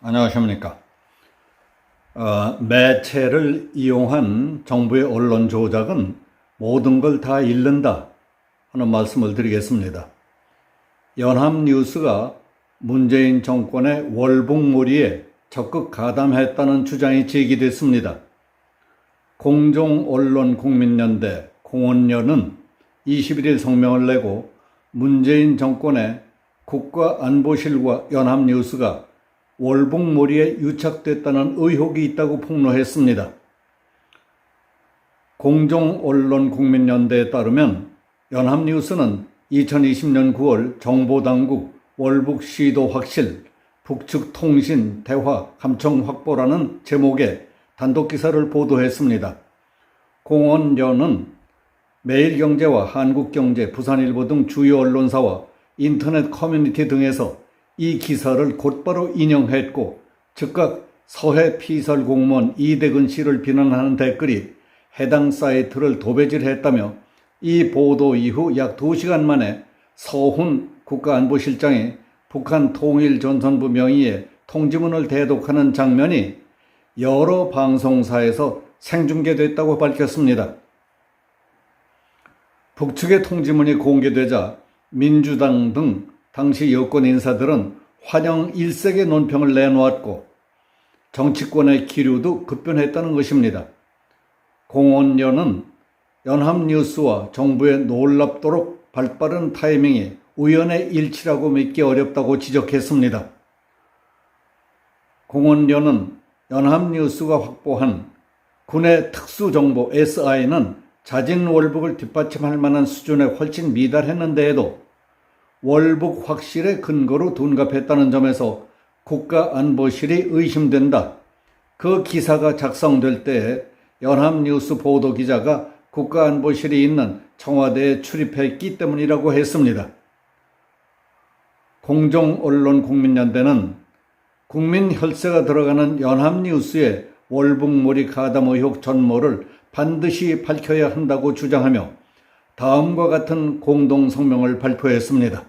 안녕하십니까. 어, 매체를 이용한 정부의 언론 조작은 모든 걸 다 잃는다 하는 말씀을 드리겠습니다. 연합뉴스가 문재인 정권의 월북몰이에 적극 가담했다는 주장이 제기됐습니다. 공정언론국민연대 공언련은 21일 성명을 내고 문재인 정권의 국가안보실과 연합뉴스가 월북몰이에 유착됐다는 의혹이 있다고 폭로했습니다. 공정언론국민연대에 따르면 연합뉴스는 2020년 9월 정보당국 월북 시도 확실, 북측 통신 대화 감청 확보라는 제목의 단독 기사를 보도했습니다. 공언련은 매일경제와 한국경제, 부산일보 등 주요 언론사와 인터넷 커뮤니티 등에서 이 기사를 곧바로 인용했고 즉각 서해 피설 공무원 이대근 씨를 비난하는 댓글이 해당 사이트를 도배질했다며 이 보도 이후 약 2시간 만에 서훈 국가안보실장이 북한 통일전선부 명의의 통지문을 대독하는 장면이 여러 방송사에서 생중계됐다고 밝혔습니다. 북측의 통지문이 공개되자 민주당 등 당시 여권 인사들은 환영 일색의 논평을 내놓았고 정치권의 기류도 급변했다는 것입니다. 공원련은 연합뉴스와 정부의 놀랍도록 발빠른 타이밍이 우연의 일치라고 믿기 어렵다고 지적했습니다. 공원련은 연합뉴스가 확보한 군의 특수정보 SI는 자진 월북을 뒷받침할 만한 수준에 훨씬 미달했는데에도 월북 확실의 근거로 둔갑했다는 점에서 국가안보실이 의심된다. 그 기사가 작성될 때에 연합뉴스 보도 기자가 국가안보실이 있는 청와대에 출입했기 때문이라고 했습니다. 공정언론국민연대는 국민 혈세가 들어가는 연합뉴스의 월북몰이 가담 의혹 전모를 반드시 밝혀야 한다고 주장하며 다음과 같은 공동 성명을 발표했습니다.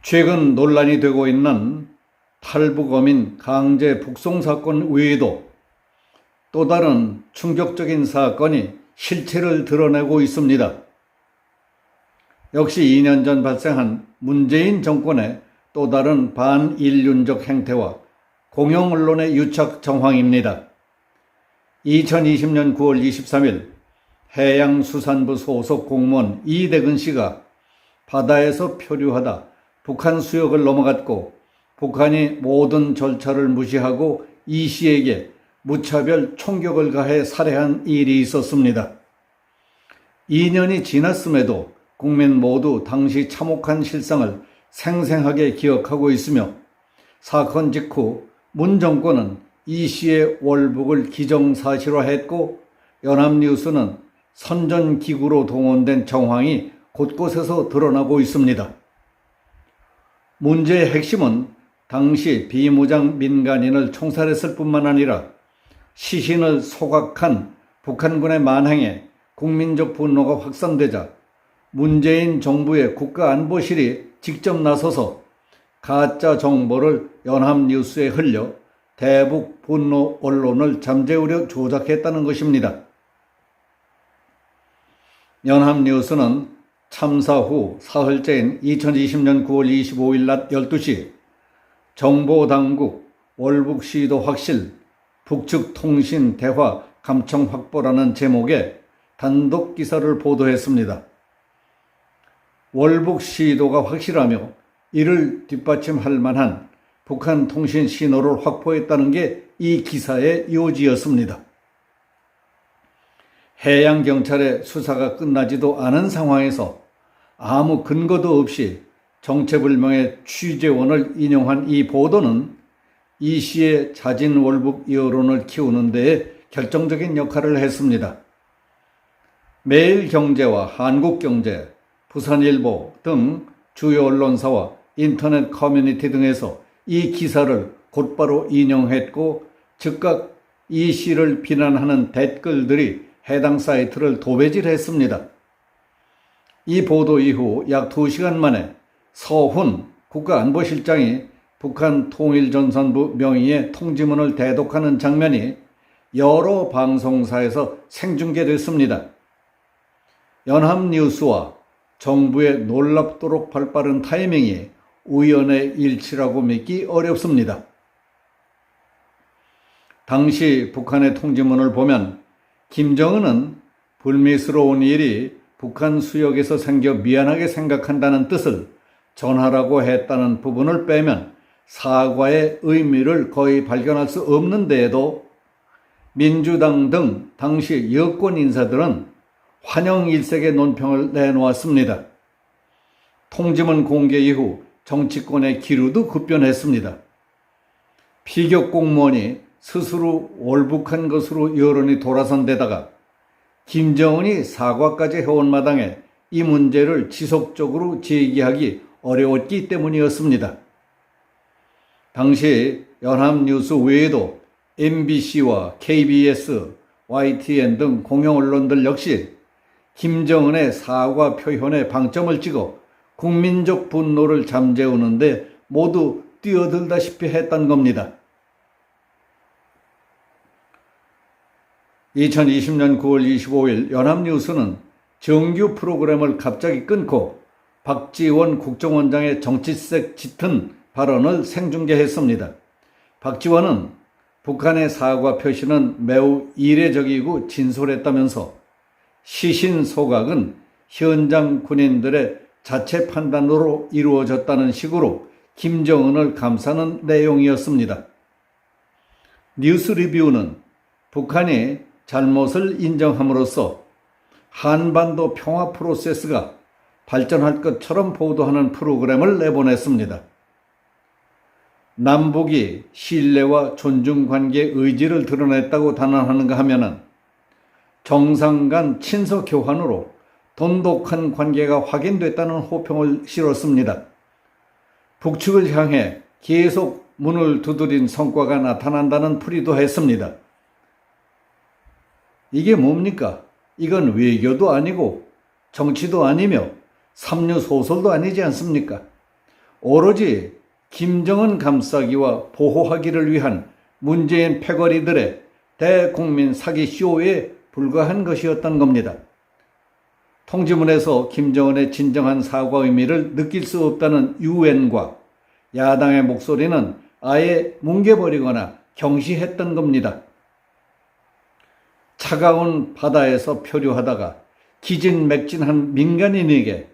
최근 논란이 되고 있는 탈북어민 강제 북송 사건 외에도 또 다른 충격적인 사건이 실체를 드러내고 있습니다. 역시 2년 전 발생한 문재인 정권의 또 다른 반인륜적 행태와 공영 언론의 유착 정황입니다. 2020년 9월 23일 해양수산부 소속 공무원 이대근 씨가 바다에서 표류하다 북한 수역을 넘어갔고 북한이 모든 절차를 무시하고 이 씨에게 무차별 총격을 가해 살해한 일이 있었습니다. 2년이 지났음에도 국민 모두 당시 참혹한 실상을 생생하게 기억하고 있으며 사건 직후 문 정권은 이 씨의 월북을 기정사실화했고 연합뉴스는 선전기구로 동원된 정황이 곳곳에서 드러나고 있습니다. 문제의 핵심은 당시 비무장 민간인을 총살했을 뿐만 아니라 시신을 소각한 북한군의 만행에 국민적 분노가 확산되자 문재인 정부의 국가안보실이 직접 나서서 가짜 정보를 연합뉴스에 흘려 대북 분노 언론을 잠재우려 조작했다는 것입니다. 연합뉴스는 참사 후 사흘째인 2020년 9월 25일 낮 12시 정보당국 월북시도 확실 북측 통신 대화 감청 확보라는 제목의 단독 기사를 보도했습니다. 월북 시도가 확실하며 이를 뒷받침할 만한 북한 통신 신호를 확보했다는 게 이 기사의 요지였습니다. 해양 경찰의 수사가 끝나지도 않은 상황에서 아무 근거도 없이 정체불명의 취재원을 인용한 이 보도는 이 씨의 자진 월북 여론을 키우는 데에 결정적인 역할을 했습니다. 매일경제와 한국경제, 부산일보 등 주요 언론사와 인터넷 커뮤니티 등에서 이 기사를 곧바로 인용했고 즉각 이 씨를 비난하는 댓글들이 해당 사이트를 도배질했습니다. 이 보도 이후 약 2시간 만에 서훈 국가안보실장이 북한 통일전선부 명의의 통지문을 대독하는 장면이 여러 방송사에서 생중계됐습니다. 연합뉴스와 정부의 놀랍도록 발빠른 타이밍이 우연의 일치라고 믿기 어렵습니다. 당시 북한의 통지문을 보면 김정은은 불미스러운 일이 북한 수역에서 생겨 미안하게 생각한다는 뜻을 전하라고 했다는 부분을 빼면 사과의 의미를 거의 발견할 수 없는 데에도 민주당 등 당시 여권 인사들은 환영 일색의 논평을 내놓았습니다. 통지문 공개 이후 정치권의 기류도 급변했습니다. 피격 공무원이 스스로 월북한 것으로 여론이 돌아선 데다가 김정은이 사과까지 해온 마당에 이 문제를 지속적으로 제기하기 어려웠기 때문이었습니다. 당시 연합뉴스 외에도 MBC와 KBS, YTN 등 공영 언론들 역시 김정은의 사과 표현에 방점을 찍어 국민적 분노를 잠재우는데 모두 뛰어들다시피 했던 겁니다. 2020년 9월 25일 연합뉴스는 정규 프로그램을 갑자기 끊고 박지원 국정원장의 정치색 짙은 발언을 생중계했습니다. 박지원은 북한의 사과 표시는 매우 이례적이고 진솔했다면서 시신 소각은 현장 군인들의 자체 판단으로 이루어졌다는 식으로 김정은을 감싸는 내용이었습니다. 뉴스 리뷰는 북한이 잘못을 인정함으로써 한반도 평화 프로세스가 발전할 것처럼 보도하는 프로그램을 내보냈습니다. 남북이 신뢰와 존중 관계 의지를 드러냈다고 단언하는가 하면은 정상 간 친서 교환으로 돈독한 관계가 확인됐다는 호평을 실었습니다. 북측을 향해 계속 문을 두드린 성과가 나타난다는 풀이도 했습니다. 이게 뭡니까? 이건 외교도 아니고 정치도 아니며 삼류 소설도 아니지 않습니까? 오로지 김정은 감싸기와 보호하기를 위한 문재인 패거리들의 대국민 사기 쇼에 불과한 것이었던 겁니다. 통지문에서 김정은의 진정한 사과 의미를 느낄 수 없다는 유엔과 야당의 목소리는 아예 뭉개버리거나 경시했던 겁니다. 차가운 바다에서 표류하다가 기진맥진한 민간인에게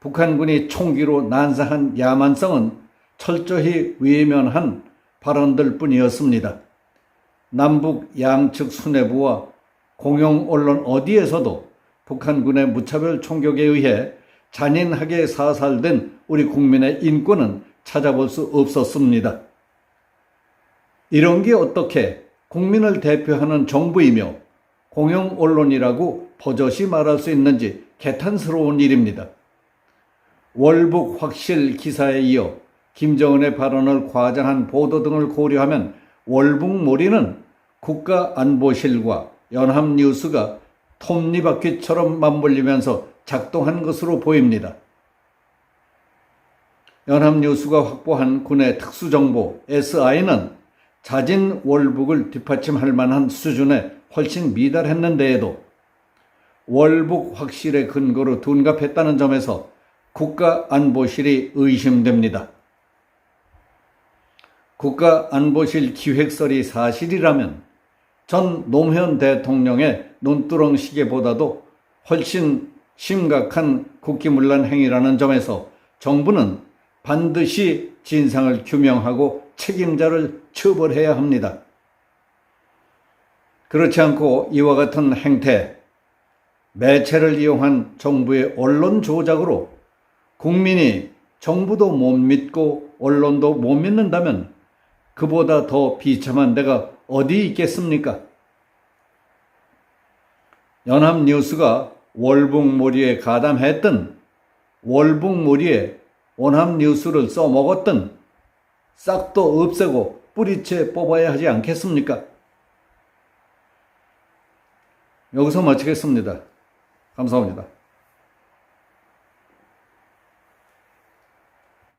북한군이 총기로 난사한 야만성은 철저히 외면한 발언들 뿐이었습니다. 남북 양측 수뇌부와 공영 언론 어디에서도 북한군의 무차별 총격에 의해 잔인하게 사살된 우리 국민의 인권은 찾아볼 수 없었습니다. 이런 게 어떻게 국민을 대표하는 정부이며 공영 언론이라고 버젓이 말할 수 있는지 개탄스러운 일입니다. 월북 확실 기사에 이어 김정은의 발언을 과장한 보도 등을 고려하면 월북몰이는 국가안보실과 연합뉴스가 톱니바퀴처럼 맞물리면서 작동한 것으로 보입니다. 연합뉴스가 확보한 군의 특수정보 SI는 자진 월북을 뒷받침할 만한 수준에 훨씬 미달했는데에도 월북 확실의 근거로 둔갑했다는 점에서 국가안보실이 의심됩니다. 국가안보실 기획설이 사실이라면 전 노무현 대통령의 논두렁 시계보다도 훨씬 심각한 국기문란 행위라는 점에서 정부는 반드시 진상을 규명하고 책임자를 처벌해야 합니다. 그렇지 않고 이와 같은 행태, 매체를 이용한 정부의 언론 조작으로 국민이 정부도 못 믿고 언론도 못 믿는다면 그보다 더 비참한 데가 어디 있겠습니까? 연합뉴스가 월북몰이에 가담했던 월북몰이에 원합뉴스를 써먹었던 싹도 없애고 뿌리채 뽑아야 하지 않겠습니까? 여기서 마치겠습니다. 감사합니다.